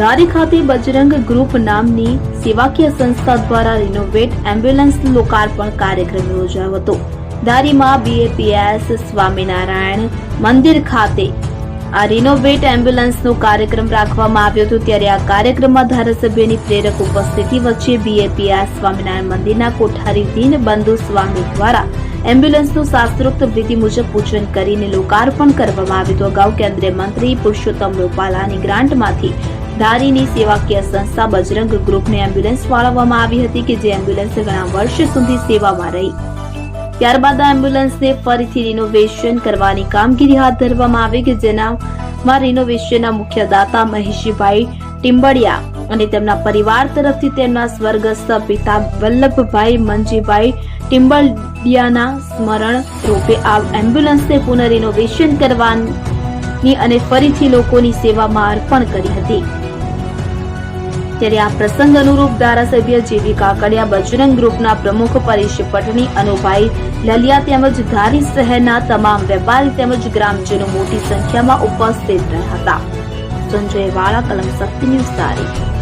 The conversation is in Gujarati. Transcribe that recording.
ધારી ખાતે બજરંગ ગ્રુપ નામની સેવાકીય સંસ્થા દ્વારા રિનોવેટ એમ્બ્યુલન્સ લોકાર્પણ કાર્યક્રમ યોજાયો હતો. ધારીમાં બીએપીએસ સ્વામિનારાયણ મંદિર ખાતે આ રિનોવેટ એમ્બ્યુલન્સનો કાર્યક્રમ રાખવામાં આવ્યો હતો. ત્યારે આ કાર્યક્રમમાં ધારાસભ્યની પ્રેરક ઉપસ્થિતિ વચ્ચે બીએપીએસ સ્વામિનારાયણ મંદિરના કોઠારી દીનબંધુ સ્વામી દ્વારા એમ્બ્યુલન્સનું શાસ્ત્રોક્ત વિધિ મુજબ પૂજન કરીને લોકાર્પણ કરવામાં આવ્યું હતું. અગાઉ કેન્દ્રીય મંત્રી પુરુષોત્તમ રૂપાલાની ગ્રાન્ટમાંથી ધારીની સેવાકીય સંસ્થા બજરંગ ગ્રુપને એમ્બ્યુલન્સ ફાળવવામાં આવી હતી કે જે એમ્બ્યુલન્સ ઘણા વર્ષ સુધી સેવામાં રહી. ત્યારબાદ આ એમ્બ્યુલન્સને ફરીથી રિનોવેશન કરવાની કામગીરી હાથ ધરવામાં આવી કે જેનામાં રિનોવેશનના મુખ્ય દાતા મહેશભાઈ ટિમ્બડિયા અને તેમના પરિવાર તરફથી તેમના સ્વર્ગસ્થ પિતા વલ્લભભાઈ મંજીભાઈ ટિમ્બડિયાના સ્મરણ રૂપે આ એમ્બ્યુલન્સને પુનઃ રિનોવેશન કરવાની અને ફરીથી લોકોની સેવામાં અર્પણ કરી હતી. ત્યારે આ પ્રસંગ અનુરૂપ ધારાસભ્ય જેવી કાકડિયા બજરંગ ગ્રુપના પ્રમુખ પરેશ પટણી અનુભાઈ લલિયા તેમજ ધારી શહેરના તમામ વેપારી તેમજ ગ્રામજનો મોટી સંખ્યામાં ઉપસ્થિત હતા. સંજય વાળા, કલમ શક્તિ ન્યૂઝ ધારી